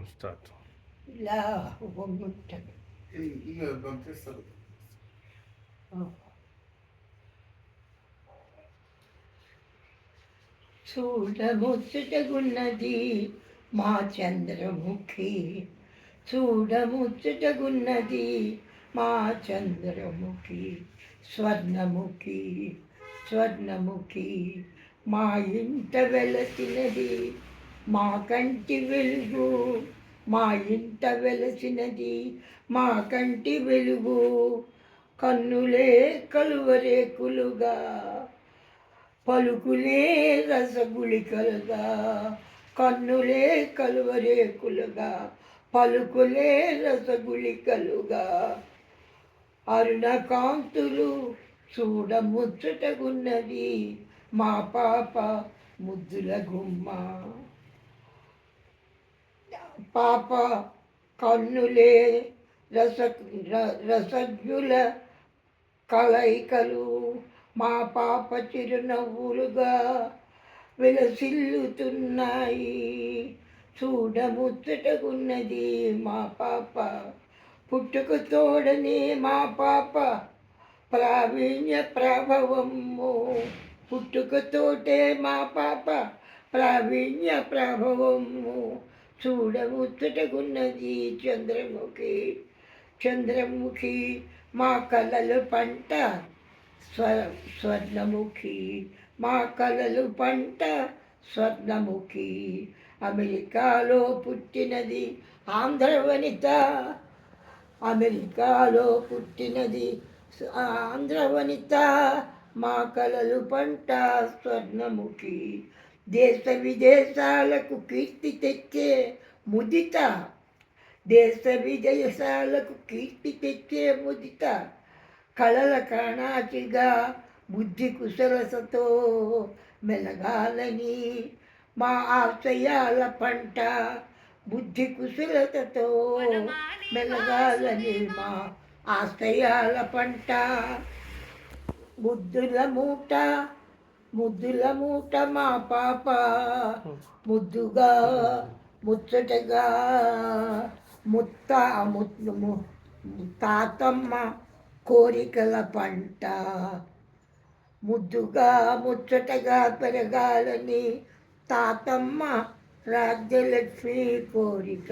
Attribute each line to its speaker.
Speaker 1: Start
Speaker 2: ఇలా వంగుంటాడు
Speaker 3: ఇంకా పంపిస్తారు
Speaker 2: చూడముచ్చటగున్నది మా చంద్రముఖి. చూడముచ్చటగున్నది మా చంద్రముఖి. స్వర్ణముఖి స్వర్ణముఖి మా ఇంట వెలసినది మా కంటి వెలుగు మా ఇంట వెలసినది మా కంటి వెలుగు. కన్నులే కలువరేకులుగా పలుకులే రసగుళికలుగా. కన్నులే కలువరేకులుగా పలుకులే రసగుళికలుగా. అరుణ కాంతులు చూడముచ్చటగున్నది మా పాప ముద్దుల గుమ్మ. పాప కన్నులే రస ర- రసజ్ఞుల కలయికలు. మా పాప చిరునవ్వులుగా విలసిల్లుతున్నాయి. చూడముచ్చటగున్నది మా పాప. పుట్టుక తోడని మా పాప ప్రావీణ్య ప్రభవము. పుట్టుకతోటే మా పాప ప్రావీణ్య ప్రభవము. చూడముచ్చటగున్నది చంద్రముఖి. చంద్రముఖి మా కలలు పంట స్వ స్వర్ణముఖి. మా కలలు పంట స్వర్ణముఖి. అమెరికాలో పుట్టినది ఆంధ్ర వనిత అమెరికాలో పుట్టినది ఆంధ్ర వనిత మా కలలు పంట స్వర్ణముఖి. దేశ విదేశాలకు కీర్తి తెచ్చే ముదిత. దేశ విదేశాలకు కీర్తి తెచ్చే ముదిత. కళల కణాచిగా బుద్ధి కుశలసతో మెలగాలని మా ఆశయాల పంట బుద్ధి కుశలతతో మెలగాలని మా ఆశయాల పంట. బుద్ధుల మూట ముద్దుల మూట మా పాప ముద్దుగా ముచ్చటగా ముత్త తాతమ్మ కోరికల పంట. ముద్దుగా ముచ్చటగా పెరగాలని తాతమ్మ రాజ్యలక్ష్మి కోరిక.